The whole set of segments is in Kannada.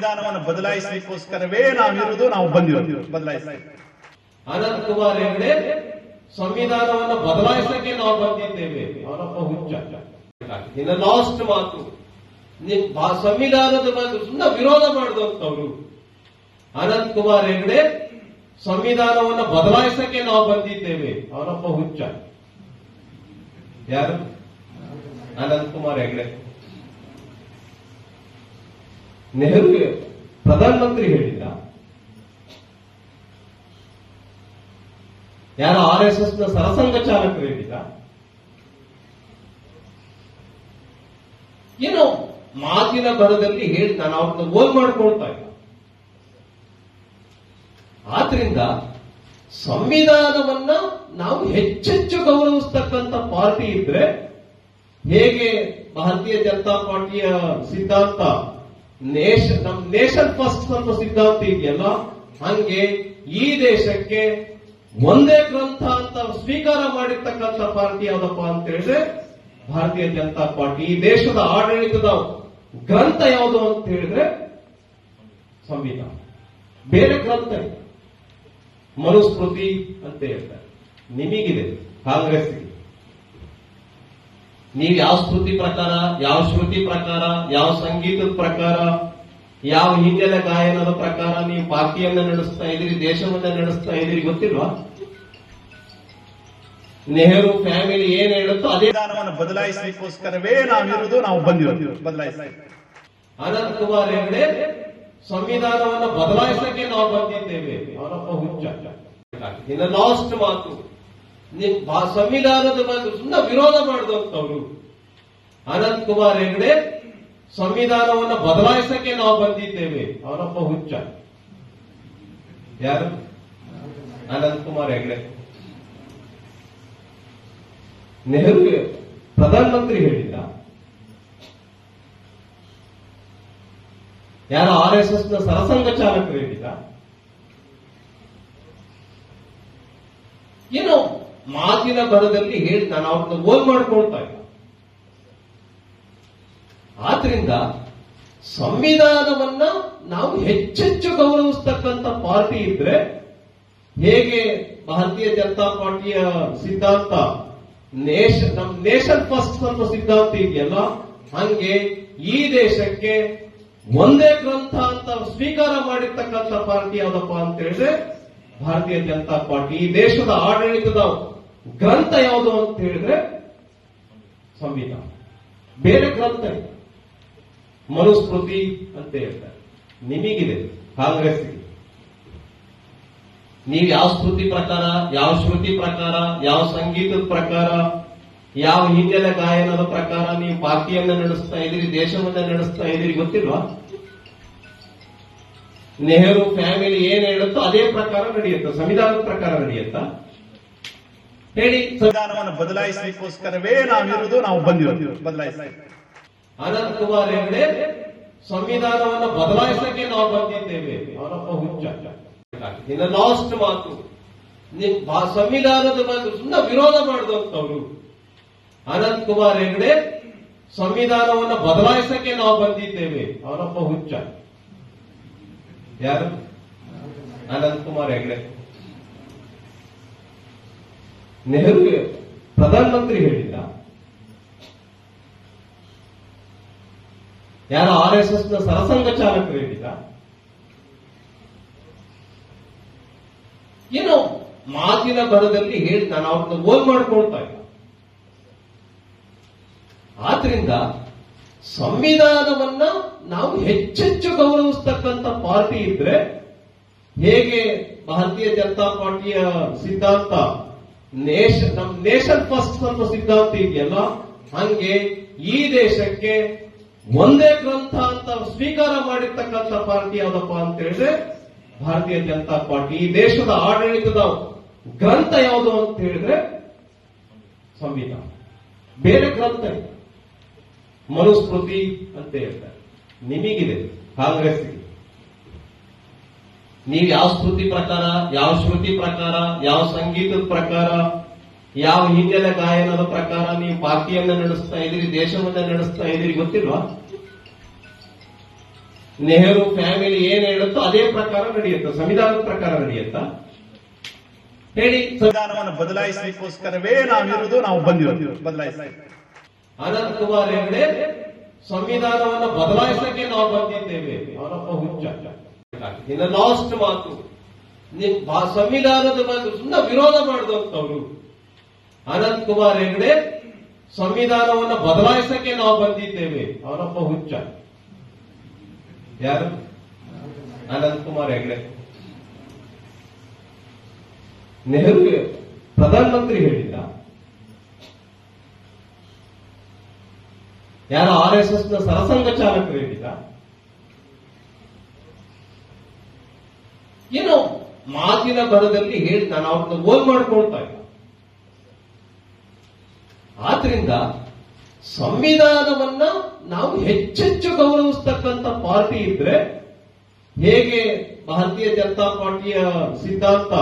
ಸಂವಿಧಾನವನ್ನು ಬದಲಾಯಿಸಲಿಕ್ಕೋಸ್ಕರವೇ ನಾವಿರುವುದು, ನಾವು ಬಂದಿರೋದು ಬದಲಾಯಿಸಿ. ಅನಂತ್ ಕುಮಾರ್ ಹೆಗಡೆ, ಸಂವಿಧಾನವನ್ನು ಬದಲಾಯಿಸಲಿಕ್ಕೆ ನಾವು ಬಂದಿದ್ದೇವೆ. ಅವರಪ್ಪ ಹುಚ್ಚ. ಇನ್ನು ಲಾಸ್ಟ್ ಮಾತು. ಸಂವಿಧಾನದ ಬಗ್ಗೆ ಸುಮ್ಮನೆ ವಿರೋಧ ಮಾಡಿದಂತವ್ರು ಅನಂತ್ ಕುಮಾರ್ ಹೆಗಡೆ, ಸಂವಿಧಾನವನ್ನು ಬದಲಾಯಿಸಲಿಕ್ಕೆ ನಾವು ಬಂದಿದ್ದೇವೆ. ಅವರಪ್ಪ ಹುಚ್ಚ. ಯಾರು? ಅನಂತ್ ಕುಮಾರ್ ಹೆಗಡೆ. ನೆಹರು ಪ್ರಧಾನಮಂತ್ರಿ ಹೇಳಿಲ್ಲ ಯಾರೋ ಆರ್ ಎಸ್ ಎಸ್ನ ಸರಸಂಘ ಚಾಲಕರು ಹೇಳಿಲ್ಲ ಏನೋ ಮಾತಿನ ಬರದಲ್ಲಿ ಹೇಳಿ ನಾನು ಅವ್ರನ್ನ ಗೋಲ್ ಮಾಡ್ಕೊಳ್ತಾ ಇಲ್ಲ ಆದ್ರಿಂದ ಸಂವಿಧಾನವನ್ನ ನಾವು ಹೆಚ್ಚೆಚ್ಚು ಗೌರವಿಸ್ತಕ್ಕಂಥ ಪಾರ್ಟಿ ಇದ್ರೆ ಹೇಗೆ ಭಾರತೀಯ ಜನತಾ ಪಾರ್ಟಿಯ ಸಿದ್ಧಾಂತ ನೇಷ ನಮ್ ನೇಷನ್ ಫಸ್ಟ್ ಅನ್ನೋ ಸಿದ್ಧಾಂತ ಇದೆಯಲ್ಲ, ಹಂಗೆ ಈ ದೇಶಕ್ಕೆ ಒಂದೇ ಗ್ರಂಥ ಅಂತ ಸ್ವೀಕಾರ ಮಾಡಿರ್ತಕ್ಕಂಥ ಪಾರ್ಟಿ ಯಾವ್ದಪ್ಪ ಅಂತ ಹೇಳಿದ್ರೆ ಭಾರತೀಯ ಜನತಾ ಪಾರ್ಟಿ, ಈ ದೇಶದ ಆಡಳಿತದ ಗ್ರಂಥ ಯಾವುದು ಅಂತ ಹೇಳಿದ್ರೆ ಸಂವಿಧಾನ. ಬೇರೆ ಗ್ರಂಥ ಮನುಸ್ಮೃತಿ ಅಂತ ಹೇಳ್ತಾರೆ. ನಿಮಗಿದೆ. ಕಾಂಗ್ರೆಸ್ಗೆ ನೀವು ಯಾವ ಸ್ಮೃತಿ ಪ್ರಕಾರ ಯಾವ ಶ್ರುತಿ ಪ್ರಕಾರ ಯಾವ ಸಂಗೀತದ ಪ್ರಕಾರ ಯಾವ ಹಿನ್ನೆಲೆ ಗಾಯನದ ಪ್ರಕಾರ ನೀವು ಪಾರ್ಟಿಯನ್ನ ನಡೆಸ್ತಾ ಇದ್ದೀರಿ ದೇಶವನ್ನ ನಡೆಸ್ತಾ ಇದ್ದೀರಿ ಗೊತ್ತಿಲ್ವಾ? ನೆಹರು ಫ್ಯಾಮಿಲಿ ಏನ್ ಹೇಳುತ್ತೋ ಅದೇ ಬದಲಾಯಿಸಲಿಕ್ಕೋಸ್ಕರವೇ ನಾವಿರುವುದು ನಾವು ಬಂದಿರೋದು ಬದಲಾಯಿಸಿ ಅನಂತ್ ಕುಮಾರ್ ಹೆಗಡೆ ಸಂವಿಧಾನವನ್ನು ಬದಲಾಯಿಸಕ್ಕೆ ನಾವು ಬಂದಿದ್ದೇವೆ. ಅವರಪ್ಪ ಹುಚ್ಚ. ಇನ್ನು ಲಾಸ್ಟ್ ಮಾತು. ಸಂವಿಧಾನದ ಬಗ್ಗೆ ಸುಮ್ಮನೆ ವಿರೋಧ ಮಾಡಿದಂಥವ್ರು. ಅನಂತ್ ಕುಮಾರ್ ಹೆಗಡೆ ಸಂವಿಧಾನವನ್ನು ಬದಲಾಯಿಸಕ್ಕೆ ನಾವು ಬಂದಿದ್ದೇವೆ. ಅವರೊಬ್ಬ ಹುಚ್ಚ. ಯಾರು? ಅನಂತ್ ಕುಮಾರ್ ಹೆಗಡೆ. ನೆಹರು ಪ್ರಧಾನಮಂತ್ರಿ ಹೇಳಿದ್ದ. ಯಾರು ಆರ್ ಎಸ್ ಎಸ್ನ ಸರಸಂಘ ಚಾಲಕರು ಹೇಳಿದ್ದ? ಏನೋ ಮಾತಿನ ಬರದಲ್ಲಿ ಹೇಳ್ತಾನೆ ನಾನು ಅವ್ರನ್ನ ಓದ್ ಮಾಡ್ಕೊಳ್ತಾ ಇಲ್ಲ ಆದ್ರಿಂದ ಸಂವಿಧಾನವನ್ನ ನಾವು ಹೆಚ್ಚೆಚ್ಚು ಗೌರವಿಸ್ತಕ್ಕಂಥ ಪಾರ್ಟಿ ಇದ್ರೆ ಹೇಗೆ ಭಾರತೀಯ ಜನತಾ ಪಾರ್ಟಿಯ ಸಿದ್ಧಾಂತ ನೇಷ ನಮ್ ನೇಷನ್ ಫಸ್ಟ್ ಅಂತ ಸಿದ್ಧಾಂತ ಇದೆಯಲ್ಲ, ಹಂಗೆ ಈ ದೇಶಕ್ಕೆ ಒಂದೇ ಗ್ರಂಥ ಅಂತ ಸ್ವೀಕಾರ ಮಾಡಿರ್ತಕ್ಕಂಥ ಪಾರ್ಟಿ ಯಾವ್ದಪ್ಪ ಅಂತ ಹೇಳಿದ್ರೆ ಭಾರತೀಯ ಜನತಾ ಪಾರ್ಟಿ. ಈ ದೇಶದ ಆಡಳಿತದ ಗ್ರಂಥ ಯಾವುದು ಅಂತ ಹೇಳಿದ್ರೆ ಸಂವಿಧಾನ ಬೇರೆ ಗ್ರಂಥ ಮನುಸ್ಮೃತಿ ಅಂತ ಹೇಳ್ತಾರೆ. ನಿಮಗಿದೆ. ಕಾಂಗ್ರೆಸ್ಗೆ ನೀವು ಯಾವ ಸ್ಮೃತಿ ಪ್ರಕಾರ, ಯಾವ ಶ್ರುತಿ ಪ್ರಕಾರ, ಯಾವ ಸಂಗೀತದ ಪ್ರಕಾರ, ಯಾವ ಹಿನ್ನೆಲೆ ಗಾಯನದ ಪ್ರಕಾರ ನೀವು ಪಾರ್ಟಿಯನ್ನ ನಡೆಸ್ತಾ ಇದ್ದೀರಿ, ದೇಶವನ್ನ ನಡೆಸ್ತಾ ಇದ್ದೀರಿ ಗೊತ್ತಿಲ್ವಾ? ನೆಹರು, ಫ್ಯಾಮಿಲಿ ಏನ್ ಹೇಳುತ್ತೋ ಅದೇ ಪ್ರಕಾರ ನಡೆಯುತ್ತೆ. ಸಂವಿಧಾನದ ಪ್ರಕಾರ ನಡೆಯುತ್ತಾ? ಹೇಳಿ. ಸಂವಿಧಾನವನ್ನು ಬದಲಾಯಿಸಲಿಕ್ಕೋಸ್ಕರವೇ ನಾವಿರುವುದು ನಾವು ಬಂದಿರೋದು. ಬದಲಾಯಿಸಿ ಅನಂತ್ ಕುಮಾರ್ ಹೆಗಡೆ ಸಂವಿಧಾನವನ್ನು ಬದಲಾಯಿಸಕ್ಕೆ ನಾವು ಬಂದಿದ್ದೇವೆ. ಅವರಪ್ಪ ಹುಚ್ಚ. ಇನ್ನು ಲಾಸ್ಟ್ ಮಾತು. ಸಂವಿಧಾನದ ಬಗ್ಗೆ ಸುಮ್ಮನೆ ವಿರೋಧ ಮಾಡಿದಂತವ್ರು ಅನಂತ್ ಕುಮಾರ್ ಹೆಗಡೆ ಸಂವಿಧಾನವನ್ನು ಬದಲಾಯಿಸಕ್ಕೆ ನಾವು ಬಂದಿದ್ದೇವೆ. ಅವರಪ್ಪ ಹುಚ್ಚ. ಯಾರು? ಅನಂತ್ ಕುಮಾರ್ ಹೆಗಡೆ. ನೆಹರು ಪ್ರಧಾನಮಂತ್ರಿ ಹೇಳಿಲ್ಲ ಯಾರೋ ಆರ್ ಎಸ್ ಎಸ್ನ ಸರಸಂಘ ಚಾಲಕರು ಹೇಳಿಲ್ಲ ಏನೋ ಮಾತಿನ ಬರದಲ್ಲಿ ಹೇಳಿ ನಾನು ಅವ್ರನ್ನ ಓದ್ ಮಾಡ್ಕೊಳ್ತಾ ಇಲ್ಲ ಆದ್ರಿಂದ ಸಂವಿಧಾನವನ್ನ ನಾವು ಹೆಚ್ಚೆಚ್ಚು ಗೌರವಿಸ್ತಕ್ಕಂಥ ಪಾರ್ಟಿ ಇದ್ರೆ ಹೇಗೆ ಭಾರತೀಯ ಜನತಾ ಪಾರ್ಟಿಯ ಸಿದ್ಧಾಂತ ನೇಷ ನಮ್ ನೇಷನ್ ಫಸ್ಟ್ ಅನ್ನೋ ಸಿದ್ಧಾಂತ ಇದೆಯಲ್ಲ, ಹಂಗೆ ಈ ದೇಶಕ್ಕೆ ಒಂದೇ ಗ್ರಂಥ ಅಂತ ಸ್ವೀಕಾರ ಮಾಡಿರ್ತಕ್ಕಂಥ ಪಾರ್ಟಿ ಯಾವ್ದಪ್ಪ ಅಂತ ಹೇಳಿದ್ರೆ ಭಾರತೀಯ ಜನತಾ ಪಾರ್ಟಿ. ಈ ದೇಶದ ಆಡಳಿತದ ಗ್ರಂಥ ಯಾವುದು ಅಂತ ಹೇಳಿದ್ರೆ ಸಂವಿಧಾನ. ಬೇರೆ ಗ್ರಂಥ ಮನುಸ್ಮೃತಿ ಅಂತ ಹೇಳ್ತಾರೆ. ನಿಮಗಿದೆ. ಕಾಂಗ್ರೆಸ್ಗೆ ನೀವು ಯಾವ ಸ್ಮೃತಿ ಪ್ರಕಾರ ಯಾವ ಶ್ರುತಿ ಪ್ರಕಾರ ಯಾವ ಸಂಗೀತದ ಪ್ರಕಾರ ಯಾವ ಹಿನ್ನೆಲೆ ಗಾಯನದ ಪ್ರಕಾರ ನೀವು ಪಾರ್ಟಿಯನ್ನ ನಡೆಸ್ತಾ ಇದ್ದೀರಿ ದೇಶವನ್ನ ನಡೆಸ್ತಾ ಇದ್ದೀರಿ ಗೊತ್ತಿಲ್ವಾ? ನೆಹರು ಫ್ಯಾಮಿಲಿ ಏನ್ ಹೇಳುತ್ತೋ ಅದೇ ಪ್ರಕಾರ ನಡೆಯುತ್ತ ಸಂವಿಧಾನದ ಪ್ರಕಾರ ನಡೆಯುತ್ತ? ಹೇಳಿ ಸಂವಿಧಾನವನ್ನು ಬದಲಾಯಿಸಲಿಕ್ಕೋಸ್ಕರವೇ ನಾವಿರುವುದು ನಾವು ಬಂದಿರೋದು ಬದಲಾಯಿಸಲಿಕ್ಕೆ ಅನಂತ್ ಕುಮಾರ್ ಹೆಗಡೆ ಸಂವಿಧಾನವನ್ನು ಬದಲಾಯಿಸಕ್ಕೆ ನಾವು ಬಂದಿದ್ದೇವೆ. ಅವರಪ್ಪ ಹುಚ್ಚ. ಇನ್ನು ಲಾಸ್ಟ್ ಮಾತು. ಸಂವಿಧಾನದ ಬಗ್ಗೆ ಸುಮ್ಮನೆ ವಿರೋಧ ಮಾಡಿದಂತವ್ರು ಅನಂತ್ ಕುಮಾರ್ ಹೆಗಡೆ, ಸಂವಿಧಾನವನ್ನು ಬದಲಾಯಿಸಕ್ಕೆ ನಾವು ಬಂದಿದ್ದೇವೆ. ಅವರಪ್ಪ ಹುಚ್ಚ. ಯಾರು? ಅನಂತ್ ಕುಮಾರ್ ಹೆಗಡೆ. ನೆಹರು ಪ್ರಧಾನಮಂತ್ರಿ ಹೇಳಿದ್ದ. ಯಾರು ಆರ್ ಎಸ್ ಎಸ್ನ ಸರಸಂಘ ಚಾಲಕರು ಹೇಳಿಲ್ಲ ಏನೋ ಮಾತಿನ ಬರದಲ್ಲಿ ಹೇಳ್ತಾನ ನಾನು ಅವ್ರನ್ನ ಓನ್ ಮಾಡ್ಕೊಳ್ತಾ ಇಲ್ಲ ಆದ್ರಿಂದ ಸಂವಿಧಾನವನ್ನ ನಾವು ಹೆಚ್ಚೆಚ್ಚು ಗೌರವಿಸ್ತಕ್ಕಂಥ ಪಾರ್ಟಿ ಇದ್ರೆ ಹೇಗೆ ಭಾರತೀಯ ಜನತಾ ಪಾರ್ಟಿಯ ಸಿದ್ಧಾಂತ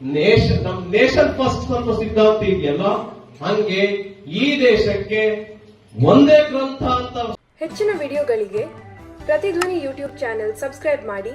ನೇಷ ನಮ್ ನೇಷನ್ ಫಸ್ಟ್ ಅಂತ ಸಿದ್ಧಾಂತ ಇದೆಯಲ್ಲ, ಹಂಗೆ ಈ ದೇಶಕ್ಕೆ ಒಂದೇ ಗ್ರಂಥ ಅಂತ ಹೆಚ್ಚಿನ ವಿಡಿಯೋಗಳಿಗೆ ಪ್ರತಿಧ್ವನಿ ಯೂಟ್ಯೂಬ್ ಚಾನೆಲ್ ಸಬ್ಸ್ಕ್ರೈಬ್ ಮಾಡಿ.